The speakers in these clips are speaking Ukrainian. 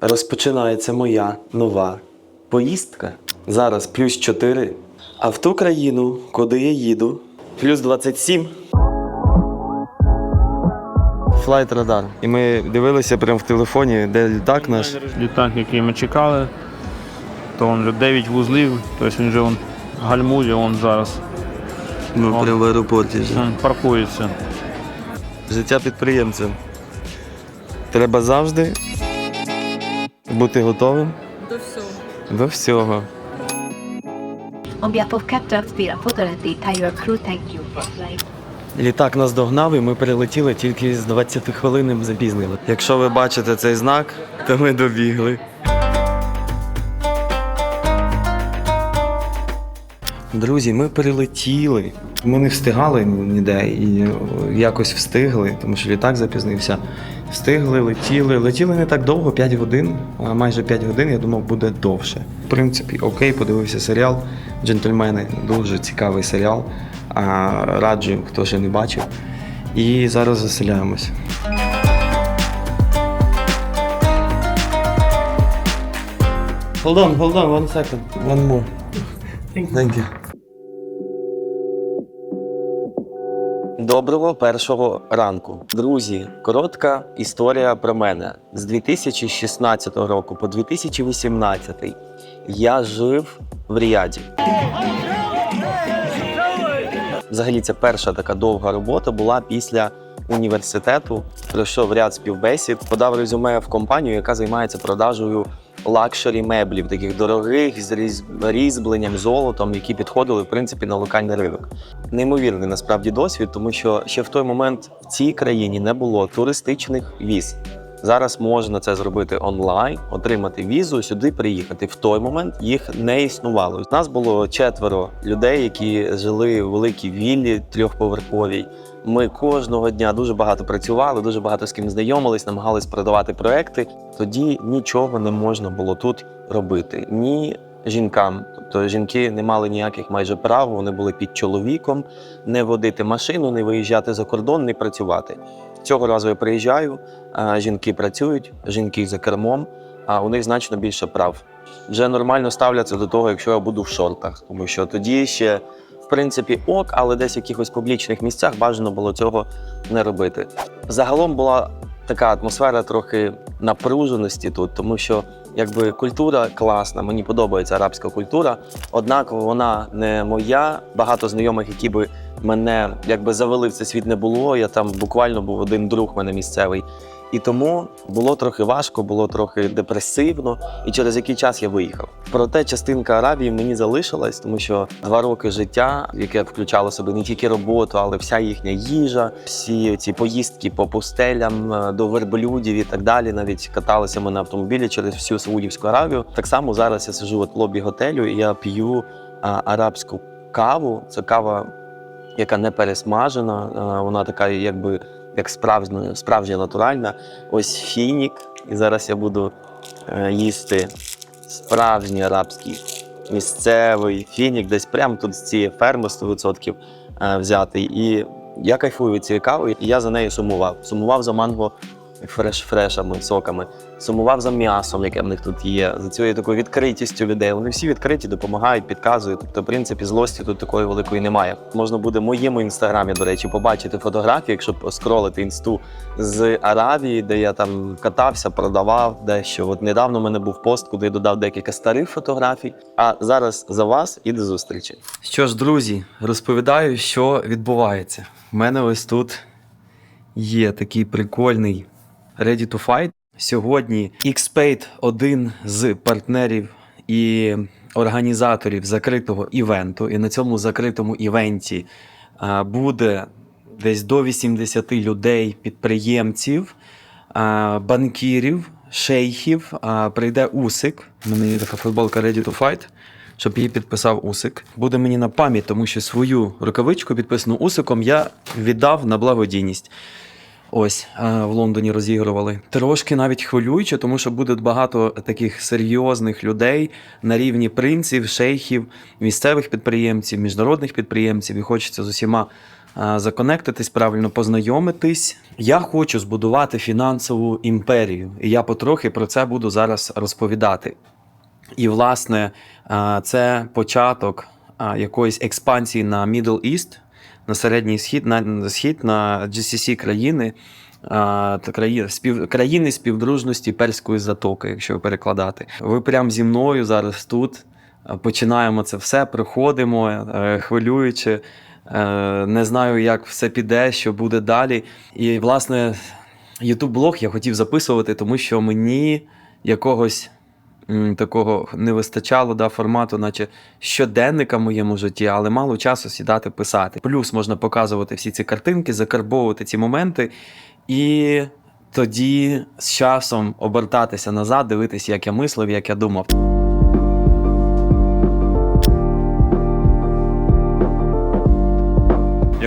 Розпочинається моя нова поїздка. Зараз плюс 4. А в ту країну, куди я їду, плюс 27. Флайт радар. І ми дивилися прямо в телефоні, де літак наш. Літак, який ми чекали, то він вже 9 вузлів, тобто він вже он гальмує, он зараз Ми прямо в аеропорті вже. он паркується. Життя підприємця. Треба завжди бути готовим До всього. до всього. Літак нас догнав, і ми перелетіли тільки з 20 хвилинним запізнили. Якщо ви бачите цей знак, то ми добігли. Друзі, ми перелетіли. Ми не встигали ніде і якось встигли, тому що літак запізнився. Встигли, летіли. Летіли не так довго, 5 годин, майже 5 годин, я думав, буде довше. В принципі, окей, подивився серіал. Джентльмени дуже цікавий серіал. Раджу, хто ще не бачив. І зараз заселяємось. Hold on, hold on, one second. One more. Thank you. Доброго першого ранку. Друзі, коротка історія про мене. З 2016 року по 2018 я жив в Ріаді. Взагалі, це перша така довга робота була після університету. Пройшов ряд співбесід, подав резюме в компанію, яка займається продажею лакшері меблів, таких дорогих з різьбленням, золотом, які підходили в принципі на локальний ринок. Неймовірний насправді досвід, тому що ще в той момент в цій країні не було туристичних віз. Зараз можна це зробити онлайн, отримати візу, сюди приїхати. В той момент їх не існувало. У нас було четверо людей, які жили у великій віллі трьохповерховій. Ми кожного дня дуже багато працювали, дуже багато з ким знайомились, намагались продавати проекти. Тоді нічого не можна було тут робити. Ні жінкам. Тобто жінки не мали ніяких майже прав, вони були під чоловіком, не водити машину, не виїжджати за кордон, не працювати. Цього разу я приїжджаю, жінки працюють, жінки за кермом, а у них значно більше прав. Вже нормально ставляться до того, якщо я буду в шортах, тому що тоді ще, в принципі, ок, але десь в якихось публічних місцях бажано було цього не робити. Загалом була така атмосфера трохи напруженості тут, тому що якби культура класна, мені подобається арабська культура, однак вона не моя. Багато знайомих, які би мене якби завели в цей світ, не було. Я там буквально був один друг мене місцевий. І тому було трохи важко, було трохи депресивно, і через який час я виїхав. Проте частинка Аравії мені залишилась, тому що два роки життя, яке включало в себе не тільки роботу, але вся їхня їжа, всі ці поїздки по пустелям е, до верблюдів і так далі. Навіть каталися ми на автомобілі через всю Саудівську Аравію. Так само зараз я сижу в лобі готелю і я п'ю арабську каву. Це кава, яка не пересмажена, вона така, якби як справжня, справжня натуральна. Ось фінік. І зараз я буду е, їсти справжній арабський місцевий фінік, десь прямо тут з цієї ферми 100% е, взятий. І я кайфую від цієї кави, і я за нею сумував. Сумував за манго фреш-фрешами, соками, сумував за м'ясом, яке в них тут є, за цією такою відкритістю людей. Вони всі відкриті, допомагають, підказують. Тобто, в принципі, злості тут такої великої немає. Можна буде в моєму інстаграмі, до речі, побачити фотографії, якщо скролити інсту з Аравії, де я там катався, продавав дещо. От недавно в мене був пост, куди я додав декілька старих фотографій. А зараз за вас і до зустрічі. Що ж, друзі, розповідаю, що відбувається. У мене ось тут є такий прикольний Ready to Fight. Сьогодні XPaid – один з партнерів і організаторів закритого івенту. І на цьому закритому івенті буде десь до 80 людей, підприємців, банкірів, шейхів. Прийде Усик. У мене є така футболка Ready to Fight. Щоб її підписав Усик. Буде мені на пам'ять, тому що свою рукавичку, підписану Усиком, я віддав на благодійність. Ось е, в Лондоні розігрували. Трошки навіть хвилююче, тому що буде багато таких серйозних людей на рівні принців, шейхів, місцевих підприємців, міжнародних підприємців, і хочеться з усіма е, законектитись, правильно познайомитись. Я хочу збудувати фінансову імперію, і я потрохи про це буду зараз розповідати. І, власне, е, це початок якоїсь експансії на Middle East, на середній схід, на схід, на GCC країни, країни, спів, країни співдружності Перської затоки, якщо перекладати. Ви прямо зі мною зараз тут. Починаємо це все, проходимо, е, хвилюючи. е, Не знаю, як все піде, що буде далі. І, власне, Ютуб-блог я хотів записувати, тому що мені якогось такого не вистачало да, формату, наче щоденника в моєму житті, але мало часу сідати писати. Плюс можна показувати всі ці картинки, закарбовувати ці моменти, і тоді з часом обертатися назад, дивитися, як я мислив, як я думав.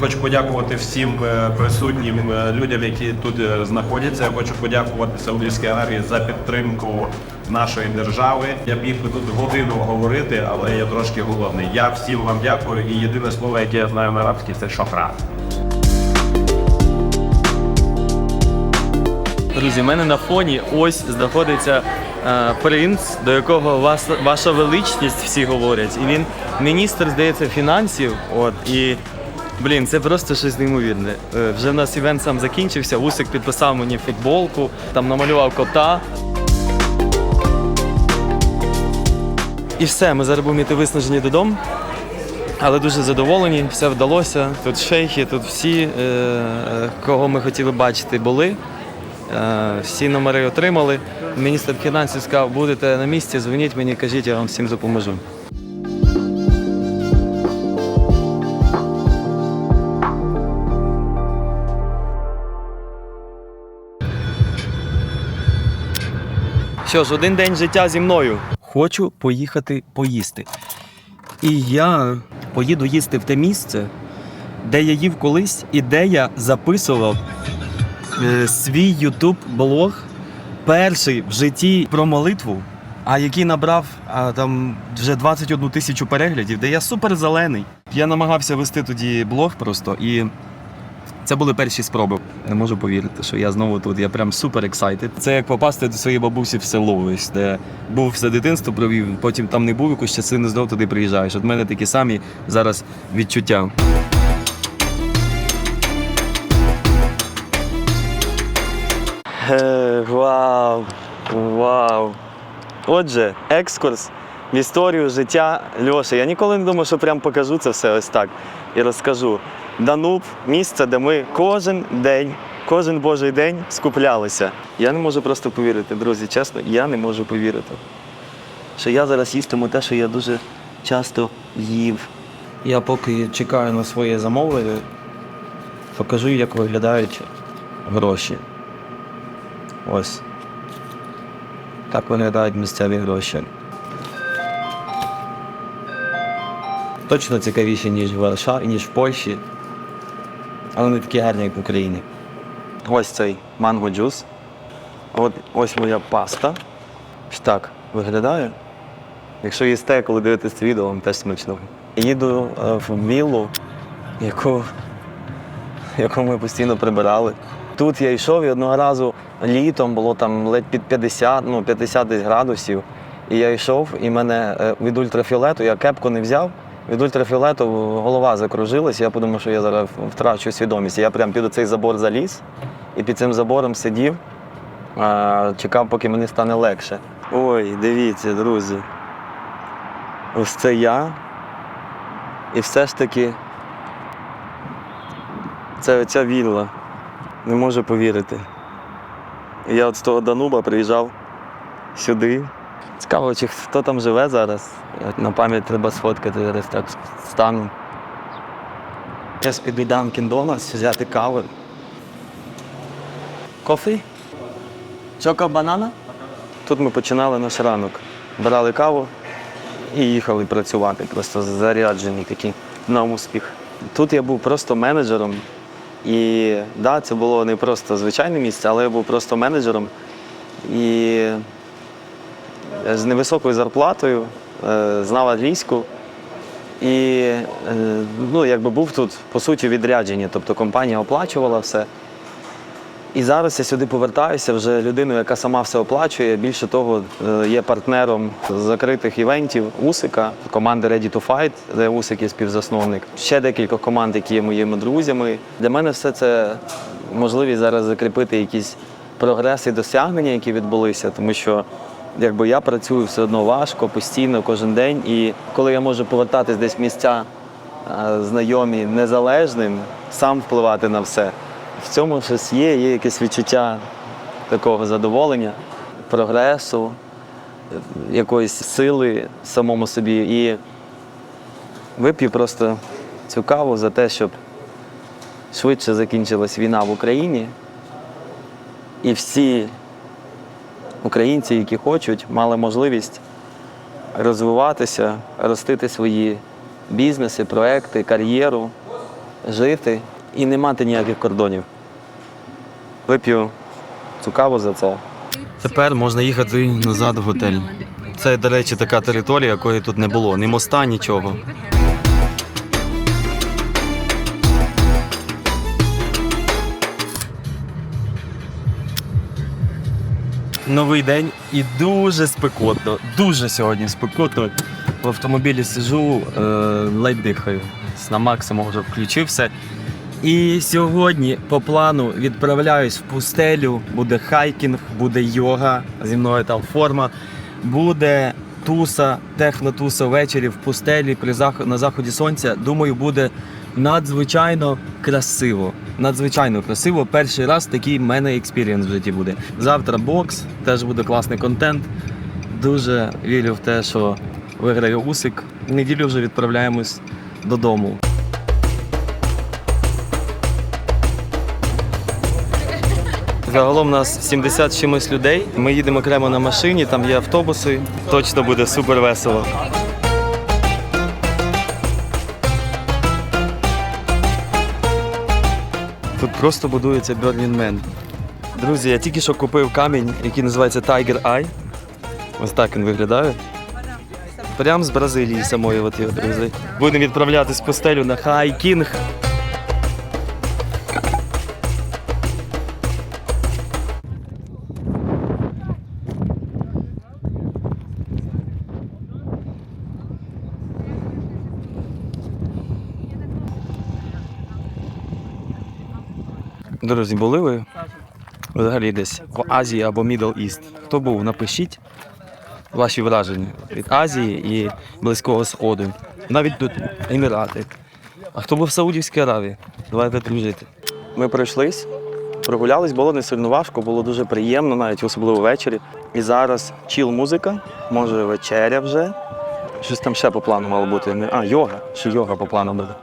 Хочу подякувати всім е, присутнім е, людям, які тут е, знаходяться. Я хочу подякувати Саудівській Аравії за підтримку нашої держави. Я б міг би тут годину говорити, але я трошки голодний. Я всім вам дякую. І єдине слово, яке я знаю на арабській, це шохра. Друзі, в мене на фоні ось знаходиться е, принц, до якого вас, ваша величність всі говорять. І він міністр, здається, фінансів. От і блін, це просто щось неймовірне. Е, вже в нас івент сам закінчився. Усик підписав мені футболку, там намалював кота. І все, ми зараз будемо йти виснажені додому. Але дуже задоволені, все вдалося. Тут шейхи, тут всі, е, е, кого ми хотіли бачити, були. Всі номери отримали. Міністр фінансів сказав, будете на місці, дзвоніть мені, кажіть, я вам всім допоможу. Що ж, один день життя зі мною. Хочу поїхати поїсти. І я поїду їсти в те місце, де я їв колись і де я записував е, свій ютуб блог перший в житті про молитву, а який набрав а, там вже 21 тисячу переглядів, де я супер зелений. Я намагався вести тоді блог просто і. Це були перші спроби. Не можу повірити, що я знову тут. Я прям супер ексайтед. Це як попасти до своєї бабусі в село, ось, де був все дитинство провів, потім там не був якусь частину, знов туди приїжджаєш. От в мене такі самі зараз відчуття. Е, Вау! Вау! Отже, екскурс в історію життя Льоші. Я ніколи не думав, що прям покажу це все ось так і розкажу. Дануб місце, де ми кожен день, кожен божий день скуплялися. Я не можу просто повірити, друзі, чесно, я не можу повірити. Що я зараз їстиму те, що я дуже часто їв. Я поки чекаю на своє замовлення, покажу, як виглядають гроші. Ось. Так виглядають місцеві гроші. Точно цікавіші, ніж в Варшаві, ніж в Польщі. Але не такі гарні, як в Україні. Ось цей манго джус. От ось моя паста. Ось так виглядає. Якщо їсте, коли дивитесь це відео, вам теж смачно. Їду е, в віллу, яку яку ми постійно прибирали. Тут я йшов і одного разу літом було там ледь під 50, ну 50 десь градусів. І я йшов, і мене е, від ультрафіолету, я кепку не взяв. Від ультрафіолету голова закружилась, я подумав, що я зараз втрачу свідомість. Я прямо під цей забор заліз і під цим забором сидів, чекав, поки мені стане легше. Ой, дивіться, друзі. Ось це я. І все ж таки це оця вілла. Не можу повірити. Я от з того Дануба приїжджав сюди. Цікаво, чи хто там живе зараз. На пам'ять треба сфоткати зараз так стану. Я піду Dunkin' Donuts взяти каву. Кофі? Чоко банана? Тут ми починали наш ранок. Брали каву і їхали працювати, просто заряджені такі на успіх. Тут я був просто менеджером. І да, це було не просто звичайне місце, але я був просто менеджером. І з невисокою зарплатою, е, знав англійську. І е, ну, якби був тут, по суті, відрядження. Тобто компанія оплачувала все. І зараз я сюди повертаюся вже людиною, яка сама все оплачує. Більше того, е, є партнером закритих івентів Усика, команди Ready to Fight, де Усик є співзасновник. Ще декілька команд, які є моїми друзями. Для мене все це можливість зараз закріпити якісь прогреси і досягнення, які відбулися, тому що якби я працюю все одно важко, постійно, кожен день. І коли я можу повертатись десь в місця е, знайомі незалежним, сам впливати на все. В цьому щось є, є якесь відчуття такого задоволення, прогресу, якоїсь сили самому собі. І вип'ю просто цю каву за те, щоб швидше закінчилась війна в Україні. І всі українці, які хочуть, мали можливість розвиватися, ростити свої бізнеси, проекти, кар'єру, жити і не мати ніяких кордонів. Вип'ю цю каву за це. Тепер можна їхати назад в готель. Це, до речі, така територія, якої тут не було. Ні моста, нічого. Новий день і дуже спекотно. Дуже сьогодні спекотно. В автомобілі сижу, е, ледь дихаю. На максимум вже включився. І сьогодні по плану відправляюсь в пустелю. Буде хайкінг, буде йога. Зі мною там форма. Буде туса, технотуса ввечері в пустелі при зах... на заході сонця. Думаю, буде надзвичайно красиво. Надзвичайно красиво. Перший раз такий в мене експірієнс в житті буде. Завтра бокс, теж буде класний контент. Дуже вірю в те, що виграє Усик. В неділю вже відправляємось додому. Загалом нас 70 чимось людей. Ми їдемо окремо на машині, там є автобуси. Точно буде супер весело. Тут просто будується Man. Друзі, я тільки що купив камінь, який називається Tiger Eye. Ось так він виглядає. Прям з Бразилії самої, от його, друзі. Будемо відправляти з постелю на хайкінг. Друзі, були ви взагалі десь в Азії або Middle East? Хто був? Напишіть ваші враження від Азії і Близького Сходу. Навіть тут Емірати. А хто був в Саудівській Аравії? Давайте дружити. Ми пройшлись, прогулялись, було не сильно важко, було дуже приємно, навіть особливо ввечері. І зараз чіл музика, може вечеря вже. Щось там ще по плану мало бути. А, йога. Ще йога по плану буде.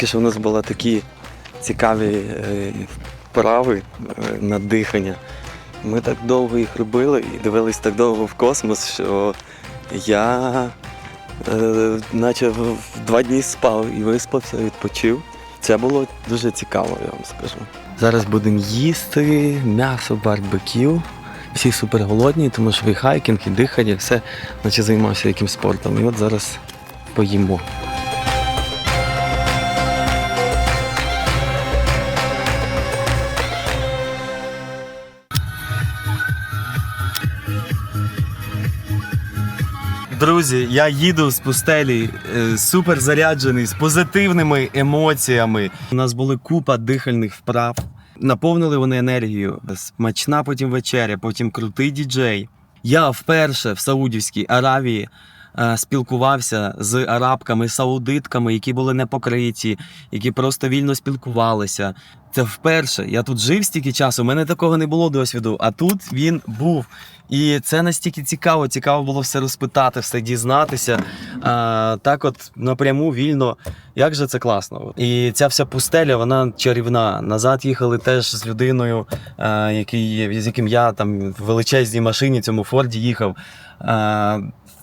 Тільки що в нас були такі цікаві е, вправи е, на дихання. Ми так довго їх робили і дивились так довго в космос, що я е, наче в два дні спав і виспався, відпочив. Це було дуже цікаво, я вам скажу. Зараз будемо їсти м'ясо барбекю. Всі супер голодні, тому що і хайкінг, і дихання, все, наче займався якимсь спортом. І от зараз поїмо. Друзі, я їду з пустелі е, супер заряджений, з позитивними емоціями. У нас були купа дихальних вправ. Наповнили вони енергію. Смачна потім вечеря, потім крутий діджей. Я вперше в Саудівській Аравії спілкувався з арабками, саудитками, які були не покриті, які просто вільно спілкувалися. Це вперше. Я тут жив стільки часу, у мене такого не було досвіду, а тут він був. І це настільки цікаво, цікаво було все розпитати, все дізнатися. А, так, от напряму вільно. Як же це класно. І ця вся пустеля, вона чарівна. Назад їхали теж з людиною, а, який, з яким я там в величезній машині, цьому Форді їхав. А,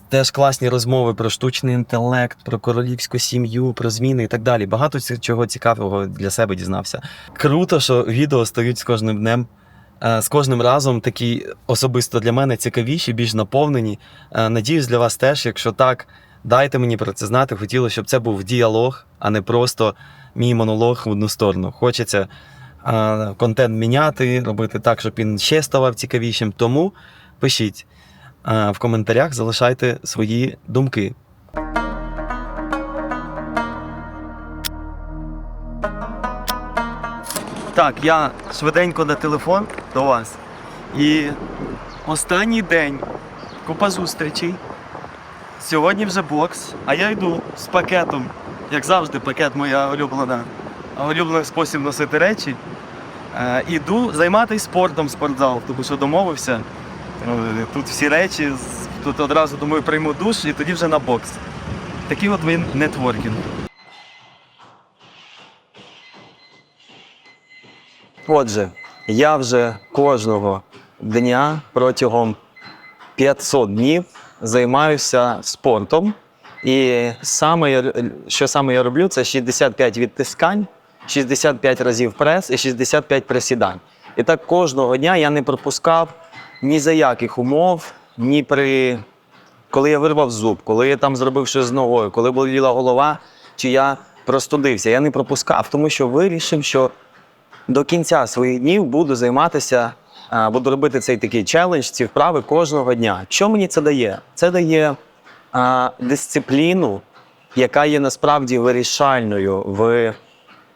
теж класні розмови про штучний інтелект, про королівську сім'ю, про зміни і так далі. Багато чого цікавого для себе дізнався. Круто, що відео стають з кожним днем. е, З кожним разом такі особисто для мене цікавіші, більш наповнені. Е, Надіюсь, для вас теж, якщо так, дайте мені про це знати. Хотілося, щоб це був діалог, а не просто мій монолог в одну сторону. Хочеться е, контент міняти, робити так, щоб він ще ставав цікавішим. Тому пишіть в коментарях, залишайте свої думки. Так, я швиденько на телефон до вас. І останній день, купа зустрічей. Сьогодні вже бокс, а я йду з пакетом. Як завжди, пакет моя улюблена, улюблений спосіб носити речі. Е, іду займатися спортом в спортзал, тому що домовився. Е, Тут всі речі, тут одразу думаю, прийму душ і тоді вже на бокс. Такий от він нетворкінг. Отже, я вже кожного дня протягом 500 днів займаюся спортом. І саме, що саме я роблю, це 65 відтискань, 65 разів прес і 65 присідань. І так кожного дня я не пропускав ні за яких умов, ні при коли я вирвав зуб, коли я там зробив щось з ногою, коли боліла голова, чи я простудився. Я не пропускав, тому що вирішив, що до кінця своїх днів буду займатися, буду робити цей такий челендж, ці вправи кожного дня. Що мені це дає? Це дає а, дисципліну, яка є насправді вирішальною в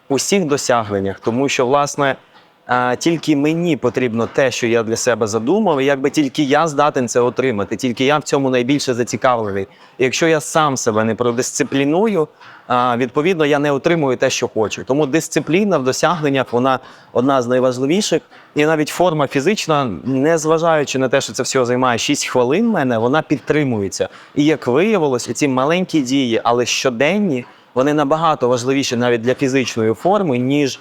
усіх досягненнях, тому що, власне, а, тільки мені потрібно те, що я для себе задумав, і якби тільки я здатен це отримати, тільки я в цьому найбільше зацікавлений. І якщо я сам себе не продисципліную, а, відповідно я не отримую те, що хочу. Тому дисципліна в досягненнях вона одна з найважливіших. І навіть форма фізична, не зважаючи на те, що це всього займає 6 хвилин, мене вона підтримується. І як виявилось, ці маленькі дії, але щоденні, вони набагато важливіші навіть для фізичної форми, ніж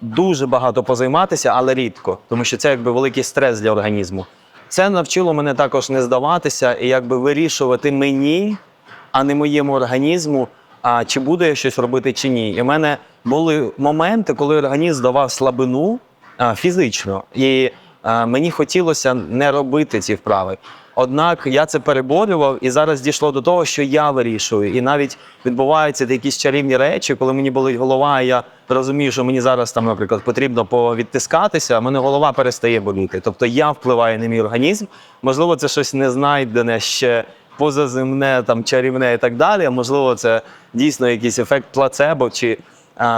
дуже багато позайматися, але рідко, тому що це якби великий стрес для організму. Це навчило мене також не здаватися і якби вирішувати мені, а не моєму організму, а чи буду я щось робити чи ні. І в мене були моменти, коли організм давав слабину а, фізично, і а, мені хотілося не робити ці вправи. Однак я це переборював, і зараз дійшло до того, що я вирішую. І навіть відбуваються якісь чарівні речі, коли мені болить голова, і я розумію, що мені зараз там, наприклад, потрібно повідтискатися, а мене голова перестає боліти. Тобто я впливаю на мій організм. Можливо, це щось незнайдене ще позаземне, там чарівне і так далі. Можливо, це дійсно якийсь ефект плацебо чи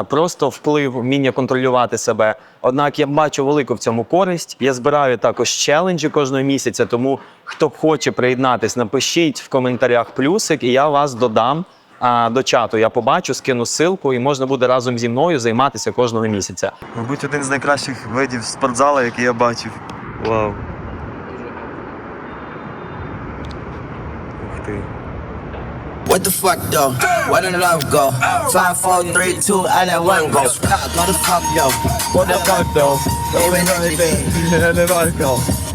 просто вплив, вміння контролювати себе. Однак я бачу велику в цьому користь. Я збираю також челенджі кожного місяця. Тому хто хоче приєднатись, напишіть в коментарях плюсик, і я вас додам. А до чату я побачу, скину ссылку, і можна буде разом зі мною займатися кожного місяця. Мабуть, один з найкращих видів спортзалу, який я бачив. Вау. What the fuck though? Where did love go? Five, four, three, two, I let one go. Go the fuck yo. What the fuck though? Even Baby,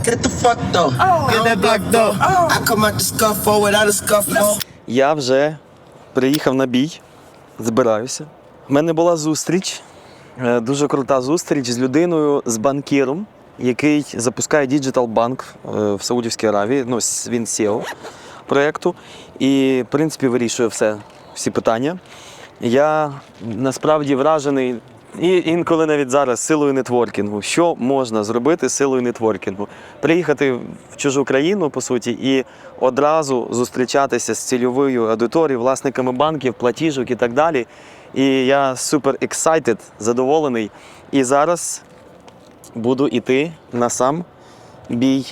Get the fuck though. Get that black though. I come out the scuffle without a scuffle. Я вже приїхав на бій, збираюся. У мене була зустріч, е, дуже крута зустріч з людиною, з банкіром, який запускає Digital Bank е, в Саудівській Аравії. Ну, він SEO проєкту. І, в принципі, вирішує все, всі питання. Я насправді вражений. І інколи навіть зараз силою нетворкінгу. Що можна зробити силою нетворкінгу? Приїхати в чужу країну, по суті, і одразу зустрічатися з цільовою аудиторією, власниками банків, платіжок і так далі. І я супер excited, задоволений. І зараз буду йти на сам бій.